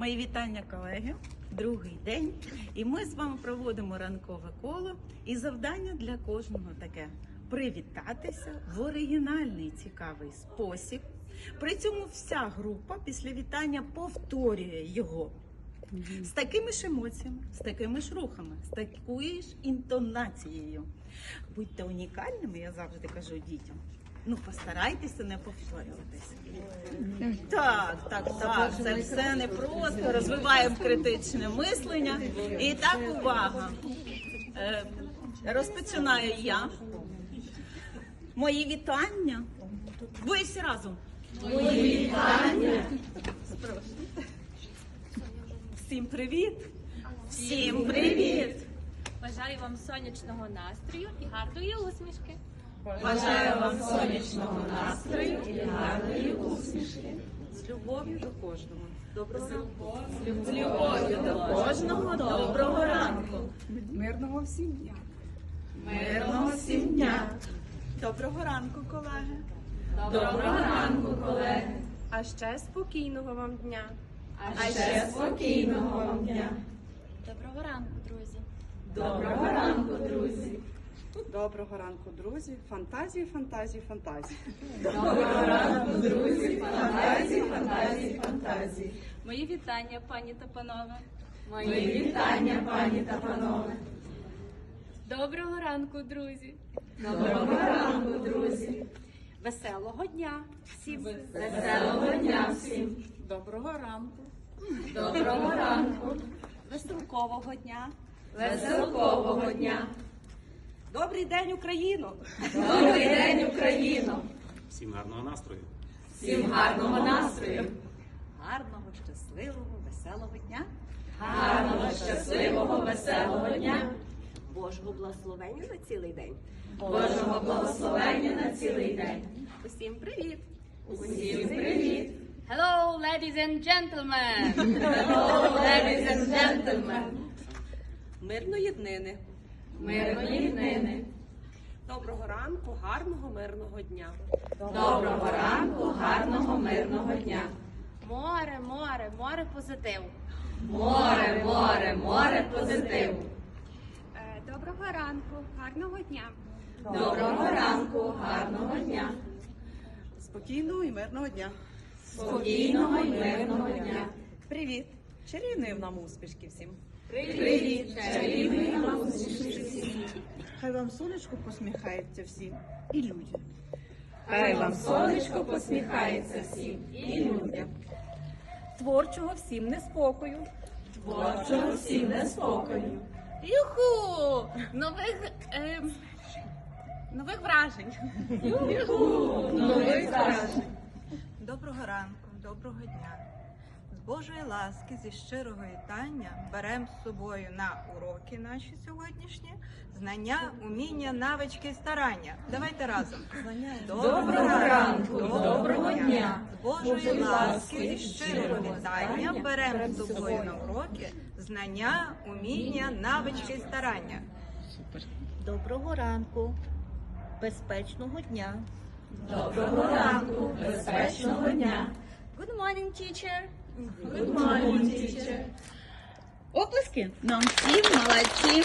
Мої вітання, колеги. Другий день, і ми з вами проводимо ранкове коло. І завдання для кожного таке привітатися в оригінальний цікавий спосіб. При цьому вся група після вітання повторює його з такими ж емоціями, з такими ж рухами, з такою ж інтонацією. Будьте унікальними, я завжди кажу дітям. Ну, постарайтеся не повторюватися. Так, так, так. Це все не просто. Розвиваємо критичне мислення. І так, увага. Е, Розпочинаю я. Мої вітання. Ви всі разом. Мої вітання. Всім привіт. Всім привіт. Бажаю вам сонячного настрою і гарної усмішки. Бажаю вам сонячного настрою і гарної усмішки. З любов'ю до кожного. Доброго ранку. З любов'ю до кожного доброго ранку. Мирного всім дня. Мирного всім дня. Доброго ранку, колеги. Доброго ранку, колеги. А ще спокійного вам дня. А ще спокійного вам дня. Доброго ранку, друзі. Доброго ранку. Доброго ранку, друзі. Фантазії, фантазії, фантазії. Доброго ранку, друзі. Фантазії, фантазії, фантазії. Мої вітання, пані та панове. Мої вітання, пані та панове. Доброго ранку, друзі. Доброго ранку, друзі. Веселого дня всім. Веселого дня всім. Доброго ранку. Доброго ранку. Веселкового дня. Веселкового дня. Добрий день, Україно! Добрий день, Україно. Всім гарного настрою. Всім гарного настрою. Гарного, щасливого, веселого дня. Гарного, щасливого, веселого дня. Божого благословення на цілий день. Божого благословення на цілий день. Усім привіт! Усім привіт. Hello, ladies and gentlemen. Hello, ladies and gentlemen. Мирної днини. Мирної днини. Доброго ранку, гарного мирного дня. Доброго ранку, гарного, мирного дня. Море, море, море позитиву. Море, море, море позитиву. Е, Доброго ранку, гарного дня. Доброго ранку, гарного дня. Спокійного і мирного дня. Спокійного і мирного дня. Привіт! Чарівної нам успішки всім. Привіт, чарівний нам усмішки. Хай вам сонечко посміхається всім і людям. Хай вам сонечко посміхається всім і людям. Творчого всім неспокою. Творчого всім неспокою. Юху! Нових, е, нових вражень. Нових вражень. Доброго ранку, доброго дня. З Божої ласки, зі щирого вітання беремо з собою на уроки наші сьогоднішні знання, уміння, навички і старання. Давайте разом. Доброго ранку, доброго дня. З Божої ласки, зі щирого вітання беремо з собою на уроки знання, уміння, навички і старання. Доброго ранку, безпечного дня. Доброго ранку, безпечного дня. Good morning, teacher. Good morning, teacher. Оплески нам всім молодці.